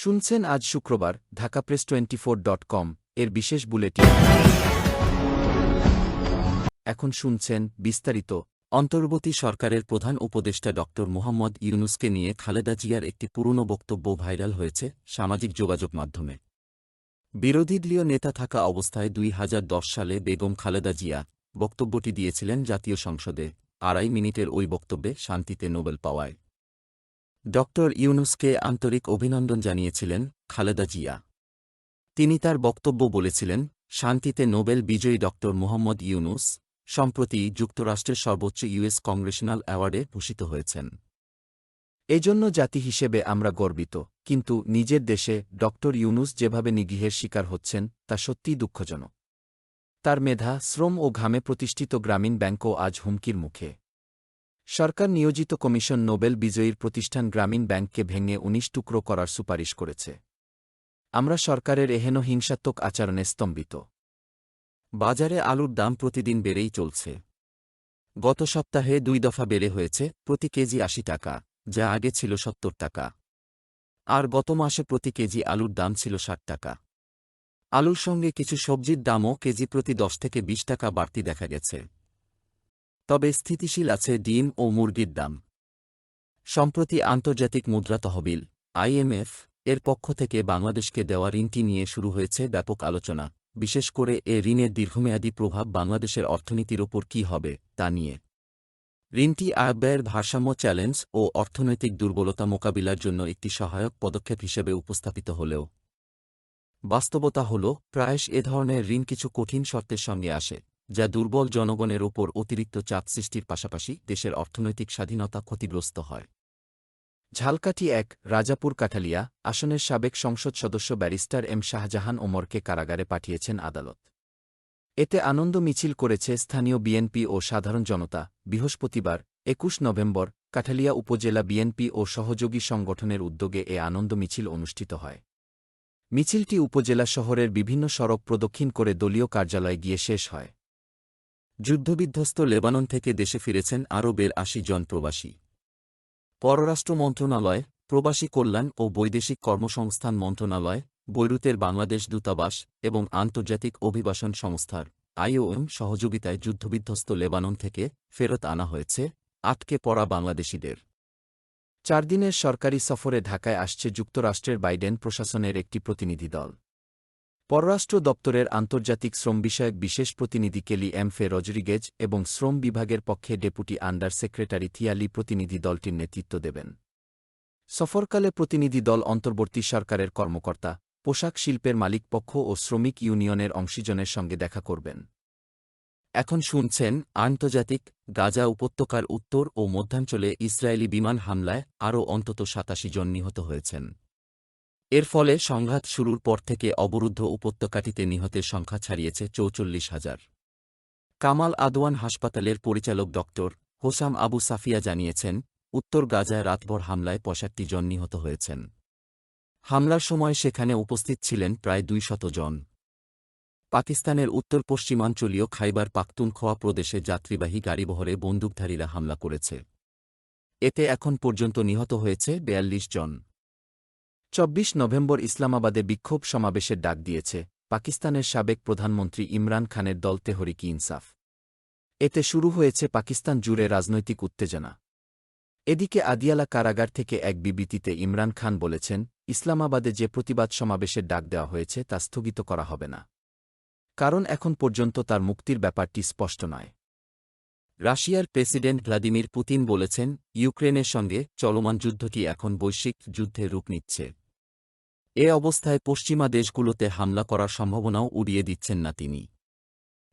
শুনছেন আজ শুক্রবার, Dhaka press twenty four dot com, এর বিশেষ বুলেটিন। এখন শুনছেন বিস্তারিত। অন্তর্বর্তী সরকারের প্রধান উপদেষ্টা ড. মোহাম্মদ ইউনুসকে নিয়ে খালেদা জিয়ার একটি পুরনো বক্তব্য ভাইরাল হয়েছে সামাজিক যোগাযোগ মাধ্যমে। বিরোধী দলীয় নেতা থাকা অবস্থায় দুই হাজার দশ সালে বেগম খালেদা জিয়া বক্তব্যটি দিয়েছিলেন জাতীয় সংসদে, আড়াই মিনিটের ওই বক্তব্যে শান্তিতে নোবেল পাওয়ায়। ড ইউনুসকে আন্তরিক অভিনন্দন জানিয়েছিলেন খালেদা জিয়া। তিনি তার বক্তব্য বলেছিলেন, শান্তিতে নোবেল বিজয়ী ড মোহাম্মদ ইউনুস সম্প্রতি যুক্তরাষ্ট্রের সর্বোচ্চ ইউএস কংগ্রেশনাল অ্যাওয়ার্ডে ভূষিত হয়েছেন। এজন্য জাতি হিসেবে আমরা গর্বিত, কিন্তু নিজের দেশে ড ইউনুস যেভাবে নিগৃহের শিকার হচ্ছেন, তা সত্যিই দুঃখজনক। তার মেধা, শ্রম ও ঘামে প্রতিষ্ঠিত গ্রামীণ ব্যাংকও আজ হুমকির মুখে। সরকার নিয়োজিত কমিশন নোবেল বিজয়ীর প্রতিষ্ঠান গ্রামীণ ব্যাংককে ভেঙে উনিশ টুকরো করার সুপারিশ করেছে। আমরা সরকারের এহেন হিংসাত্মক আচরণে স্তম্ভিত। বাজারে আলুর দাম প্রতিদিন বেড়েই চলছে। গত সপ্তাহে দুই দফা বেড়ে হয়েছে, প্রতি কেজি আশি টাকা, যা আগে ছিল সত্তর টাকা। আর গত মাসে প্রতি কেজি আলুর দাম ছিল ষাট টাকা। আলুর সঙ্গে কিছু সবজির দামও কেজি প্রতি দশ থেকে বিশ টাকা বাড়তি দেখা গেছে। তবে স্থিতিশীল আছে ডিম ও মুরগির দাম। সম্প্রতি আন্তর্জাতিক মুদ্রা তহবিল আইএমএফ এর পক্ষ থেকে বাংলাদেশকে দেওয়া ঋণটি নিয়ে শুরু হয়েছে ব্যাপক আলোচনা, বিশেষ করে এ ঋণের দীর্ঘমেয়াদী প্রভাব বাংলাদেশের অর্থনীতির ওপর কী হবে, তা নিয়ে। ঋণটি আয়ব্যয়ের ভারসাম্য চ্যালেঞ্জ ও অর্থনৈতিক দুর্বলতা মোকাবিলার জন্য একটি সহায়ক পদক্ষেপ হিসেবে উপস্থাপিত হলেও। বাস্তবতা হল, প্রায়শ এ ধরনের ঋণ কিছু কঠিন শর্তের সঙ্গে আসে। যা দুর্বল জনগণের ওপর অতিরিক্ত চাপ সৃষ্টির পাশাপাশি দেশের অর্থনৈতিক স্বাধীনতা ক্ষতিগ্রস্ত হয়। ঝালকাঠি এক, রাজাপুর কাঠালিয়া, আসনের সাবেক সংসদ সদস্য ব্যারিস্টার এম শাহজাহান ওমরকে কারাগারে পাঠিয়েছেন আদালত। এতে আনন্দ মিছিল করেছে স্থানীয় বিএনপি ও সাধারণ জনতা। বৃহস্পতিবার, একুশ নভেম্বর, কাঠালিয়া উপজেলা বিএনপি ও সহযোগী সংগঠনের উদ্যোগে এ আনন্দ মিছিল অনুষ্ঠিত হয়। মিছিলটি উপজেলা শহরের বিভিন্ন সড়ক প্রদক্ষিণ করে দলীয় কার্যালয়ে গিয়ে শেষ হয়। যুদ্ধবিধ্বস্ত লেবানন থেকে দেশে ফিরেছেন আরও বের আশি জন প্রবাসী। পররাষ্ট্র মন্ত্রণালয়, প্রবাসী কল্যাণ ও বৈদেশিক কর্মসংস্থান মন্ত্রণালয়, বৈরুতের বাংলাদেশ দূতাবাস এবং আন্তর্জাতিক অভিবাসন সংস্থার আইওএম সহযোগিতায় যুদ্ধবিধ্বস্ত লেবানন থেকে ফেরত আনা হয়েছে আটকে পড়া বাংলাদেশিদের। চার দিনের সরকারি সফরে ঢাকায় আসছে যুক্তরাষ্ট্রের বাইডেন প্রশাসনের একটি প্রতিনিধি দল। পররাষ্ট্র দপ্তরের আন্তর্জাতিক শ্রম বিষয়ক বিশেষ প্রতিনিধি কেলি এম ফে রজরিগেজ এবং শ্রম বিভাগের পক্ষে ডেপুটি আন্ডার সেক্রেটারি থিয়ালি প্রতিনিধি দলটির নেতৃত্ব দেবেন। সফরকালে প্রতিনিধি দল অন্তর্বর্তী সরকারের কর্মকর্তা, পোশাক শিল্পের মালিকপক্ষ ও শ্রমিক ইউনিয়নের অংশীজনের সঙ্গে দেখা করবেন। এখন শুনছেন আন্তর্জাতিক, গাজা উপত্যকার উত্তর ও মধ্যাঞ্চলে ইসরায়েলি বিমান হামলায় আরও অন্তত সাতাশি জন নিহত হয়েছেন। এর ফলে সংঘাত শুরুর পর থেকে অবরুদ্ধ উপত্যকাটিতে নিহতের সংখ্যা ছাড়িয়েছে চৌচল্লিশ হাজার। কামাল আদওয়ান হাসপাতালের পরিচালক ডক্টর হোসাম আবু সাফিয়া জানিয়েছেন, উত্তর গাজায় রাতভর হামলায় পঁয়ষট্টি জন নিহত হয়েছেন। হামলার সময় সেখানে উপস্থিত ছিলেন প্রায় দুই শত জন। পাকিস্তানের উত্তর পশ্চিমাঞ্চলীয় খাইবার পাখতুনখোয়া প্রদেশে যাত্রীবাহী গাড়িবহরে বন্দুকধারীরা হামলা করেছে। এতে এখন পর্যন্ত নিহত হয়েছে বেয়াল্লিশ জন। চব্বিশ নভেম্বর ইসলামাবাদে বিক্ষোভ সমাবেশের ডাক দিয়েছে পাকিস্তানের সাবেক প্রধানমন্ত্রী ইমরান খানের দল তেহরিকি ইনসাফ। এতে শুরু হয়েছে পাকিস্তান জুড়ে রাজনৈতিক উত্তেজনা। এদিকে আদিয়ালা কারাগার থেকে এক বিবৃতিতে ইমরান খান বলেছেন, ইসলামাবাদে যে প্রতিবাদ সমাবেশের ডাক দেওয়া হয়েছে তা স্থগিত করা হবে না। কারণ এখন পর্যন্ত তার মুক্তির ব্যাপারটি স্পষ্ট নয়। রাশিয়ার প্রেসিডেন্ট ভ্লাদিমির পুতিন বলেছেন, ইউক্রেনের সঙ্গে চলমান যুদ্ধটি এখন বৈশ্বিক যুদ্ধে রূপ নিচ্ছে। এ অবস্থায় পশ্চিমা দেশগুলোতে হামলা করার সম্ভাবনাও উড়িয়ে দিচ্ছেন না তিনি।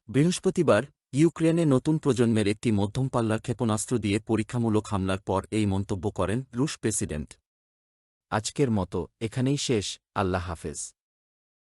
বৃহস্পতিবার, ইউক্রেনে নতুন প্রজন্মের একটি মধ্যম পাল্লার ক্ষেপণাস্ত্র দিয়ে পরীক্ষামূলক হামলার পর এই মন্তব্য করেন রুশ প্রেসিডেন্ট। আজকের মতো, এখানেই শেষ, আল্লাহ হাফেজ।